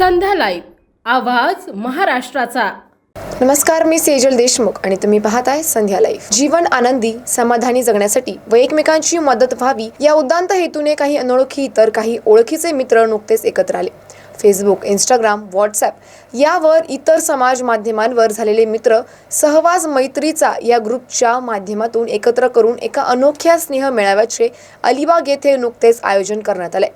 Live आवाज महाराष्ट्राचा. नमस्कार मी सेजल देशमुख आणि तुम्ही पाहताय संध्या लाईफ जीवन आनंदी समाधानी जगण्यासाठी व एकमेकांची मदत व्हावी या उद्दांत हेतूने काही अनोळखी तर काही ओळखीचे मित्र नुकतेच एकत्र आले. फेसबुक इंस्टाग्राम व्हॉट्सॲप यावर इतर समाज माध्यमांवर झालेले मित्र सहवास मैत्रीचा या ग्रुपच्या माध्यमातून एकत्र करून एका अनोख्या स्नेह मेळाव्याचे अलिबाग येथे नुकतेच आयोजन करण्यात आले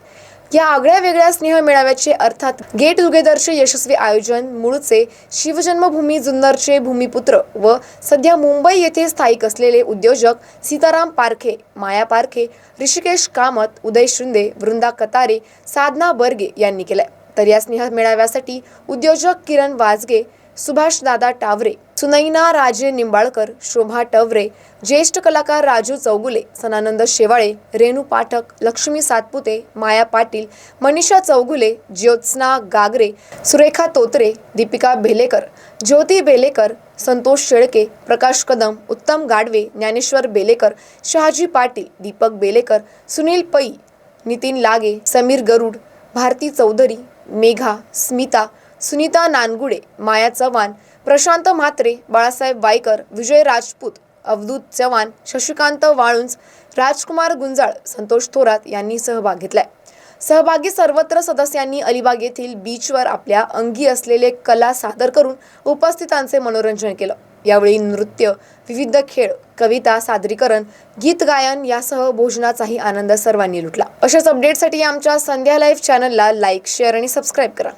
या आगळ्या वेगळ्या स्नेह मेळाव्याचे अर्थात गेट टुगेदरचे यशस्वी आयोजन मूळचे शिवजन्मभूमी जुन्नरचे भूमिपुत्र व सध्या मुंबई येथे स्थायिक असलेले उद्योजक सीताराम पारखे माया पारखे ऋषिकेश कामत उदय शिंदे वृंदा कतारे साधना बर्गे यांनी केलंय. तर या स्नेह मेळाव्यासाठी उद्योजक किरण वाजगे सुभाषदादा टावरे सुनैना राजे निंबाळकर शोभा टवरे ज्येष्ठ कलाकार राजू चौगुले सनानंद शेवाळे रेणू पाठक लक्ष्मी सातपुते माया पाटील मनीषा चौगुले ज्योत्स्ना गागरे सुरेखा तोत्रे दीपिका बेलेकर ज्योती बेलेकर संतोष शेळके प्रकाश कदम उत्तम गाडवे ज्ञानेश्वर बेलेकर शहाजी पाटील दीपक बेलेकर सुनील पै नितीन लागे समीर गरुड भारती चौधरी मेघा स्मिता सुनीता नानगुडे माया चव्हाण प्रशांत म्हात्रे बाळासाहेब वायकर विजय राजपूत अवधूत चव्हाण शशिकांत वाळुंज राजकुमार गुंजाळ संतोष थोरात यांनी सहभाग घेतलाय. सहभागी सर्वत्र सदस्यांनी अलिबाग येथील बीचवर आपल्या अंगी असलेले कला सादर करून उपस्थितांचे मनोरंजन केलं. यावेळी नृत्य विविध खेळ कविता सादरीकरण गीत गायन यासह भोजनाचाही आनंद सर्वांनी लुटला. अशाच अपडेटसाठी आमच्या संध्या लाईव्ह चॅनलला लाईक शेअर आणि सबस्क्राईब करा.